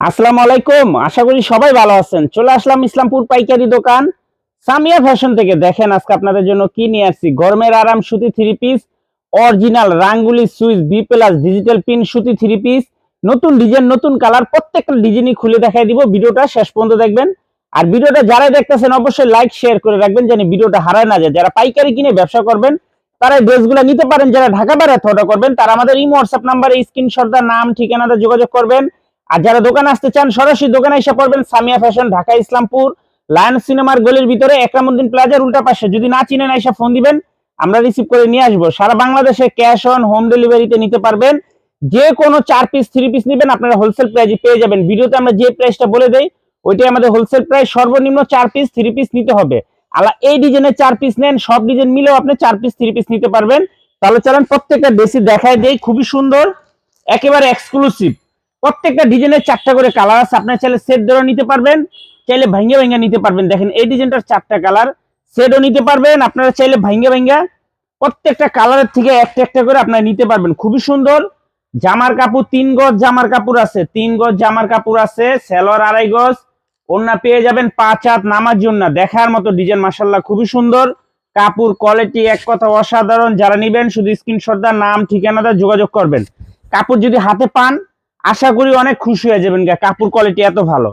আসসালামু আলাইকুম, আশা করি সবাই ভালো আছেন। চলে আসলাম ইসলামপুর পাইকারি দোকান। সামিয়া ফ্যাশন থেকে দেখেন আজকে আপনাদের জন্য কি নিয়ে আসছি। গরমের আরাম সুতি থ্রি পিস অরিজিনাল রাঙ্গুলি switch B plus digital pin সুতি থ্রি পিস নতুন ডিজাইন নতুন কালার প্রত্যেকটা ডিজাইনই খুলে দেখাই দিব। ভিডিওটা শেষ পর্যন্ত দেখবেন। আর ভিডিওটা যারাই দেখতেছেন, অবশ্যই লাইক শেয়ার করে রাখবেন যেন ভিডিওটা হারায় না যায়। যারা পাইকারি কিনে ব্যবসা করবেন, তারা ড্রেসগুলো নিতে পারেন। যারা ঢাকা বাইরে অর্ডার করবেন, তারা আমাদের ইমো হোয়াটসঅ্যাপ নাম্বারে স্ক্রিনশট দা নাম, ঠিকানাতে যোগাযোগ করবেন। আর যারা দোকানে আসতে চান, সরাসরি দোকানে এসে পড়বেন সামিয়া ফ্যাশন, ঢাকা, ইসলামপুর, লায়ন সিনেমার গলির ভিতরে, একরামুদ্দিন প্লাজার উল্টা পাশে। যদি না চিনেন, এসে ফোন দিবেন, আমরা রিসিভ করে নিয়ে আসব। সারা বাংলাদেশে ক্যাশ অন হোম ডেলিভারিতে নিতে পারবেন। যে কোনো চার পিস থ্রি পিস নেবেন, আপনারা হোলসেল প্রাইজে পেয়ে যাবেন। ভিডিওতে আমরা যে প্রাইসটা বলে দেই, ওইটাই আমাদের হোলসেল প্রাইস সর্বনিম্ন চার পিস থ্রি পিস নিতে হবে। আলা এই ডিজাইনের চার পিস নেন, সব ডিজাইন মিলেও আপনি চার পিস থ্রি পিস নিতে পারবেন। তাহলে চলেন প্রত্যেকটা বেশি দেখায় দেই, খুবই সুন্দর, একেবারে এক্সক্লুসিভ প্রত্যেকটা ডিজাইনের চারটা করে কালার আছে। আপনার চাইলে সেট ধরে নিতে পারবেন, চাইলে ভাঙ্গে ভাঙ্গা নিতে পারবেন। দেখেন, এই ডিজাইনটার চারটা কালার সেটও নিতে পারবেন। আপনারা চাইলে ভাঙ্গে ভাঙ্গা প্রত্যেকটা কালারের থেকে একটা একটা করে আপনারা নিতে পারবেন। খুবই সুন্দর। জামার কাপড়, তিন গজ জামার কাপড় আছে। তিন গজ জামার কাপড় আছে, সেলোয়ার আড়াই গজ। ওন্না পেয়ে যাবেন পাঁচ হাত নামার জন্য। দেখার মতো ডিজাইন মাসাল্লাহ খুবই সুন্দর। কাপড় কোয়ালিটি এক কথা অসাধারণ। যারা নিবেন, শুধু স্ক্রিনশট দা নাম, ঠিকানাটা যোগাযোগ করবেন। কাপড় যদি হাতে পান আশা করি অনেক খুশি হয়ে যাবেন গা। কাপড় কোয়ালিটি এত ভালো।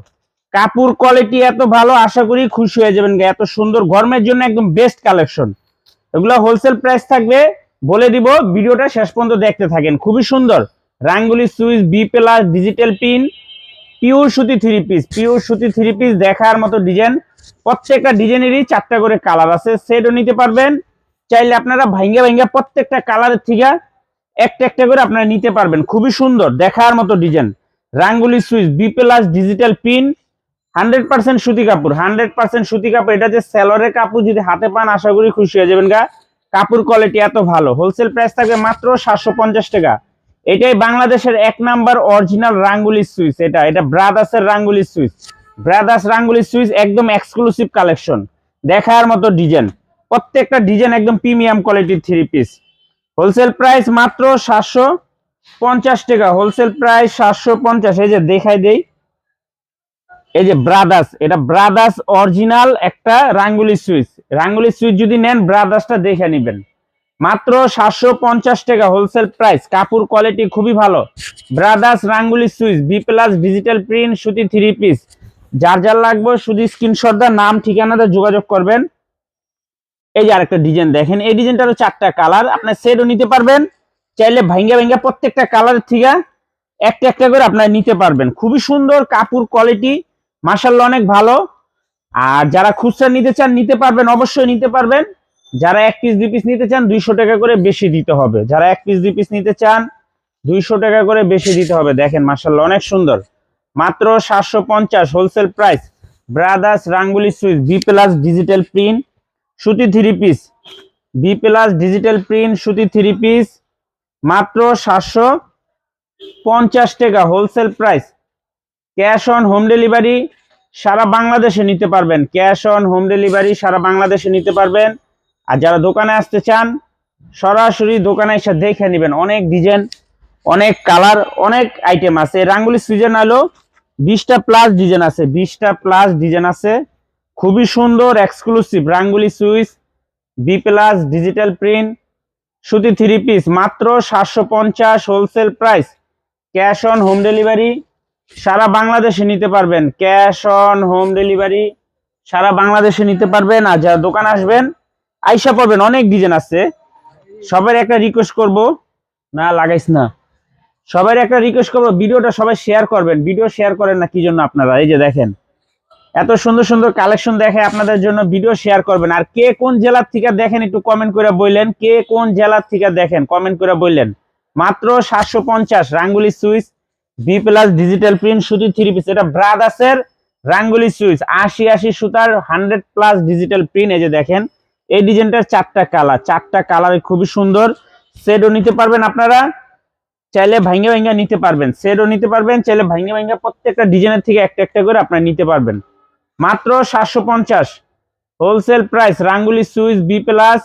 কাপড় কোয়ালিটি এত ভালো, আশা করি খুশি হয়ে যাবেন গা। এত সুন্দর গরমের জন্য একদম বেস্ট কালেকশন এগুলো হোলসেল প্রাইস থাকবে। বলে দিব, ভিডিওটা শেষ পর্যন্ত দেখতে থাকেন। খুবই সুন্দর। রাঙ্গুলি switch B plus digital print pure সুতি থ্রি পিস পিওর সুতি থ্রি পিস দেখার মতো ডিজাইন প্রত্যেকটা ডিজাইনেরই চারটা করে কালার আছে। সেটও নিতে পারবেন। চাইলে আপনারা ভাঙ্গা ভাঙ্গা প্রত্যেকটা কালারের থেকে একটা একটা করে আপনারা নিতে পারবেন। খুবই সুন্দর, দেখার মতো ডিজাইন রাঙ্গুলি switch B plus digital print hundred percent সুতি কাপড় হান্ড্রেড পার্সেন্ট সুতি কাপড়। এটা যে সেলরের কাপড়, যদি হাতে পান, আশা করি খুশি হয়ে যাবেন গা। কাপড় কোয়ালিটি এত ভালো। হোলসেল প্রাইস থাকবে মাত্র সাতশো পঞ্চাশ টাকা। এটাই বাংলাদেশের এক নাম্বার অরিজিনাল রাঙ্গুলি সুইচ এটা এটা ব্রাদার্সের Rangoli Swiss brothers Rangoli Swiss একদম এক্সক্লুসিভ কালেকশন দেখার মতো ডিজাইন প্রত্যেকটা ডিজাইন একদম প্রিমিয়াম কোয়ালিটির থ্রি পিস হোলসেল প্রাইস মাত্র সাতশো পঞ্চাশ টাকা। হোলসেল প্রাইস সাতশো পঞ্চাশ। এই যে দেখাই দেই। এই যে ব্রাদার্স, এটা ব্রাদার্স অরিজিনাল একটা রাঙ্গুলি সুইচ। রাঙ্গুলি সুইচ যদি নেন, ব্রাদার্সটা দেখে নেবেন। মাত্র সাতশো পঞ্চাশ টাকা হোলসেল প্রাইস। কাপড় কোয়ালিটি খুবই ভালো। ব্রাদার্স রাঙ্গুলি switch, B plus digital print, সুতি থ্রি পিস। যার যার লাগবে, শুধু স্ক্রিনশট দা নাম, ঠিকানাতে যোগাযোগ করবেন। এই যে আরেকটা ডিজাইন দেখেন, এই ডিজাইনটারও চারটা কালার আপনার সেটও নিতে পারবেন। চাইলে ভাঙ্গা ভাঙ্গা প্রত্যেকটা কালার থেকে একটা একটা করে আপনারা নিতে পারবেন। খুবই সুন্দর কাপড় কোয়ালিটি মার্শাল্লাহ অনেক ভালো। আর যারা খুচরা নিতে চান, নিতে পারবেন, অবশ্যই নিতে পারবেন। যারা এক পিস দুই পিস নিতে চান, দুইশো টাকা করে বেশি দিতে হবে। যারা এক পিস দুই পিস নিতে চান, দুইশো টাকা করে বেশি দিতে হবে। দেখেন মার্শাল্লাহ অনেক সুন্দর। মাত্র সাতশো পঞ্চাশ হোলসেল প্রাইস ব্রাদার্স রাঙ্গুলি switch B plus digital print সুতি three piece. B plus digital print সুতি থ্রি পিস, মাত্র সাতশো পঞ্চাশ টাকা wholesale price cash on home delivery সারা বাংলাদেশে নিতে পারবেন। ক্যাশ অন হোম ডেলিভারি সারা বাংলাদেশে নিতে পারবেন। আর যারা দোকানে আসতে চান, সরাসরি দোকানে এসে দেখে নেবেন অনেক ডিজাইন অনেক কালার অনেক আইটেম আছে। রাঙ্গুলি সিজন হলো বিশটা প্লাস ডিজাইন আছে, বিশটা প্লাস ডিজাইন আছে। খুবই সুন্দর এক্সক্লুসিভ রাঙ্গুলি switch B plus digital print সুতি থ্রি পিস মাত্র সাতশো পঞ্চাশ wholesale price cash on home delivery সারা বাংলাদেশে নিতে পারবেন ক্যাশ অন হোম ডেলিভারি সারা বাংলাদেশে নিতে পারবেন, আর যারা দোকান আসবেন, আইসা পাবেন অনেক ডিজাইন আছে। সবার একটা রিকোয়েস্ট করব। না, লাগাইস না। সবার একটা রিকোয়েস্ট করব, ভিডিওটা সবাই শেয়ার করবেন, ভিডিও শেয়ার করেন না, কি জন্য আপনারা? এই যে দেখেন। এত সুন্দর সুন্দর কালেকশন দেখে আপনাদের জন্য ভিডিও শেয়ার করবেন। আর কে কোন জেলার থেকে দেখেন একটু কমেন্ট করে বললেন। কে কোন জেলার থেকে দেখেন? কমেন্ট করে বললেন। মাত্র সাতশো পঞ্চাশ, রাঙ্গুলি switch B plus digital print সুতি থ্রি পিস এটা ব্রাদার্সের রাঙ্গুলি সুইচ, আশি আশি সুতার হান্ড্রেড প্লাস ডিজিটাল প্রিন্ট এই যে দেখেন। এই ডিজাইনটার চারটা কালার চারটা কালার খুবই সুন্দর। সেটও নিতে পারবেন আপনারা। চাইলে ভাঙ্গা ভাঙ্গা নিতে পারবেন। সেটও নিতে পারবেন, চাইলে ভাঙ্গা ভাঙ্গা প্রত্যেকটা ডিজাইনের থেকে একটা একটা করে আপনারা নিতে পারবেন। মাত্র সাতশো পঞ্চাশ। হোলসেল প্রাইস রাঙ্গুলি switch B plus,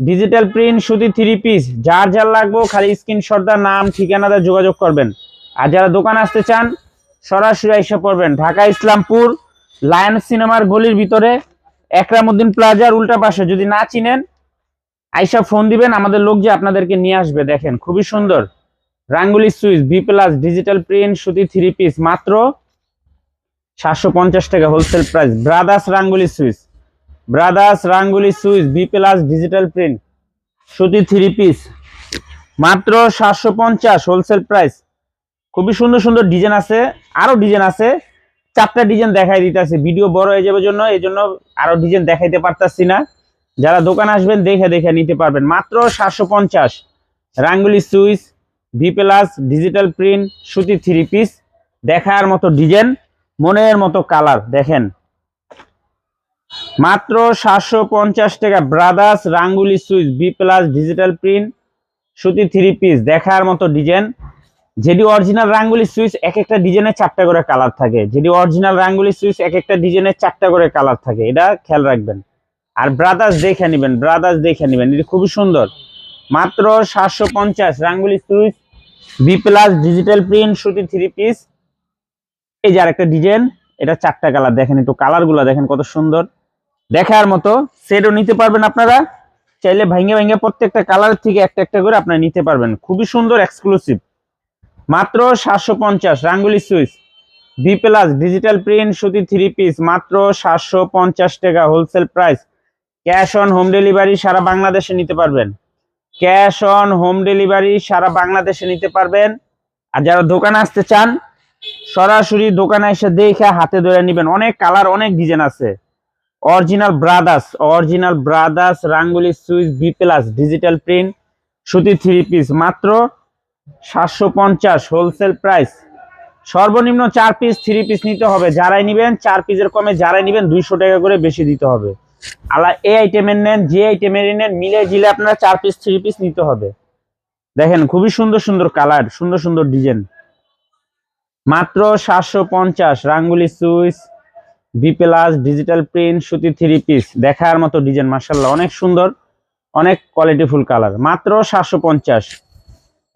digital print, সুতি থ্রি পিস, যার যার লাগবে খালি স্ক্রিনশট দা নাম ঠিকানাটা যোগাযোগ করবেন। আর যারা দোকান আসতে চান, সরাসরি এসে পড়বেন। ঢাকা ইসলামপুর, লায়ন সিনেমার গলির ভিতরে, একরামুদ্দিন প্লাজার উল্টা পাশে। যদি না চিনেন, আইসা ফোন দিবেন, আমাদের লোক যে আপনাদেরকে নিয়ে আসবে, দেখেন, খুবই সুন্দর। রাঙ্গুলি switch B plus, digital print, সুতি থ্রি পিস, মাত্র সাতশো পঞ্চাশ টাকা হোলসেল প্রাইস ব্রাদার্স রাঙ্গুলি সুইচ ব্রাদার্স রাঙ্গুলি switch B plus digital print সুতি থ্রি পিস মাত্র সাতশো পঞ্চাশ হোলসেল প্রাইস খুবই সুন্দর সুন্দর ডিজাইন আছে, আরও ডিজাইন আছে। চারটা ডিজাইন দেখাই দিতেছে। ভিডিও বড় হয়ে যাবে জন্য এই জন্য আরও ডিজাইন দেখাইতে পারতাছি না। যারা দোকান আসবেন, দেখে দেখে নিতে পারবেন। মাত্র সাতশো পঞ্চাশ। রাঙ্গুলি switch V plus digital print সুতি থ্রি পিস দেখার মতো ডিজাইন মনের মতো কালার দেখেন। মাত্র সাতশো পঞ্চাশ টাকা brothers Rangoli Swiss B plus digital print সুতি থ্রি পিস দেখার মতো ডিজাইন যেটি অরিজিনাল রাঙ্গুলি সুইচ এক একটা ডিজাইনের চারটা করে কালার থাকে। যেটি অরিজিনাল রাঙ্গুলি সুইচ এক একটা ডিজাইনের চারটা করে কালার থাকে, এটা খেয়াল রাখবেন। আর ব্রাদার্স দেখে নেবেন ব্রাদার্স দেখে নেবেন, এটি খুবই সুন্দর। মাত্র সাতশো পঞ্চাশ, রাঙ্গুলি switch B plus digital print সুতি থ্রি পিস এই যে আরেকটা ডিজাইন, এটা চারটা কালার। দেখেন একটু কালারগুলো দেখেন কত সুন্দর। দেখার মতো সেটও নিতে পারবেন আপনারা। চাইলে ভাঙ্গে ভাঙ্গে প্রত্যেকটা কালার থেকে একটা একটা করে আপনারা নিতে পারবেন। খুবই সুন্দর এক্সক্লুসিভ মাত্র সাতশো পঞ্চাশ, রাঙ্গুলি switch. B plus digital print সুতি থ্রি পিস মাত্র সাতশো পঞ্চাশ টাকা wholesale price cash on home delivery সারা বাংলাদেশে নিতে পারবেন। ক্যাশ অন হোম ডেলিভারি সারা বাংলাদেশে নিতে পারবেন। আর যারা দোকানে আসতে চান সরাসরি দোকানে এসে দেখে হাতে ধরে নেবেন। অনেক কালার অনেক ডিজাইন আছে। অরিজিনাল ব্রাদার্স অরিজিনাল ব্রাদার্স রাঙ্গুলি switch B plus digital print সুতি থ্রি পিস মাত্র সাতশো পঞ্চাশ হোলসেল প্রাইস সর্বনিম্ন চার পিস থ্রি পিস নিতে হবে। যারাই নিবেন, চার পিসের কমে যারাই নিবেন, দুইশো টাকা করে বেশি দিতে হবে। আলা এই আইটেমের নেন, যে আইটেমের নেন মিলে জিলে আপনারা চার পিস থ্রি পিস নিতে হবে। দেখেন, খুবই সুন্দর সুন্দর কালার সুন্দর সুন্দর ডিজাইন মাত্র সাতশো পঞ্চাশ Rangoli Swiss B plus digital print সুতি থ্রি পিস দেখার মতো ডিজাইন মার্শাল্লাহ অনেক সুন্দর, অনেক কোয়ালিটিফুল কালার মাত্র সাতশো পঞ্চাশ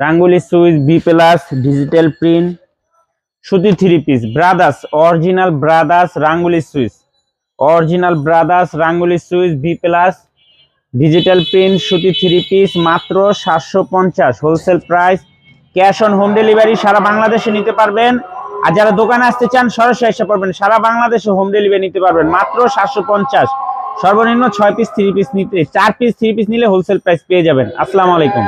রাঙ্গুলি switch B plus digital print সুতি three piece brothers original brothers রাঙ্গুলি সুইচ। অরিজিনাল ব্রাদার্স রাঙ্গুলি switch B plus digital print সুতি থ্রি পিস মাত্র সাতশো পঞ্চাশ। Wholesale price cash on home delivery সারা বাংলাদেশে নিতে পারবেন। আর যারা দোকানে আসতে চান, সরাসরি এসে পারবেন সারা বাংলাদেশে হোম ডেলিভারি নিতে পারবেন। মাত্র সাতশো পঞ্চাশ। সর্বনিম্ন ছয় পিস থ্রি পিস নিতে চার পিস থ্রি পিস নিলে হোলসেল প্রাইস পেয়ে যাবেন। আসসালামু আলাইকুম।